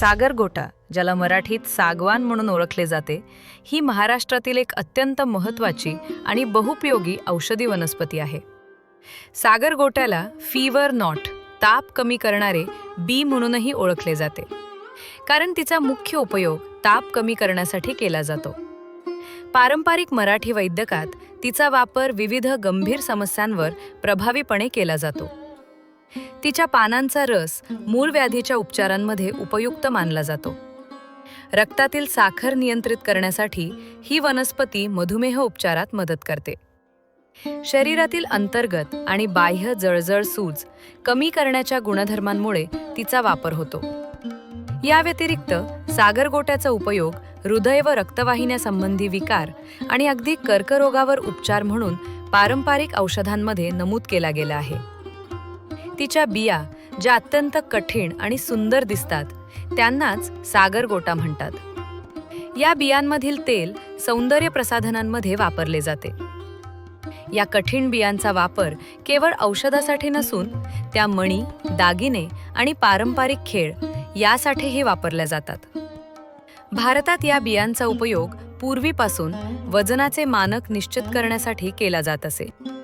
सागरगोटा ज्याला मराठीत सागवान म्हणून ओळखले जाते ही महाराष्ट्रातील एक अत्यंत महत्त्वाची आणि बहुपयोगी औषधी वनस्पती आहे. सागरगोट्याला फीवर नॉट ताप कमी करणारे बी म्हणूनही ओळखले जाते. कारण तिचा मुख्य उपयोग ताप कमी करण्यासाठी केला जातो. पारंपरिक मराठी वैद्यकात तिचा वापर विविध गंभीर समस्यांवर प्रभावीपणे केला जातो. तिच्या पानांचा रस मूळ व्याधीच्या उपचारांमध्ये उपयुक्त मानला जातो. रक्तातील साखर नियंत्रित करण्यासाठी ही वनस्पती मधुमेह उपचारात मदत करते. शरीरातील अंतर्गत आणि बाह्य जळजळ सूज कमी करण्याच्या गुणधर्मांमुळे तिचा वापर होतो. या व्यतिरिक्त सागरगोट्याचा उपयोग हृदय व रक्तवाहिन्यासंबंधी विकार आणि अगदी कर्करोगावर उपचार म्हणून पारंपरिक औषधांमध्ये नमूद केला गेला आहे. तिच्या बिया ज्या अत्यंत कठीण आणि सुंदर दिसतात त्यांनाच सागरगोटा म्हणतात. या बियांमधील तेल सौंदर्य प्रसाधनांमध्ये वापरले जाते. या कठीण बियांचा वापर केवळ औषधासाठी नसून त्या मणी दागिने आणि पारंपरिक खेळ यासाठीही वापरल्या जातात. भारतात या बियांचा उपयोग पूर्वीपासून वजनाचे मानक निश्चित करण्यासाठी केला जात असे.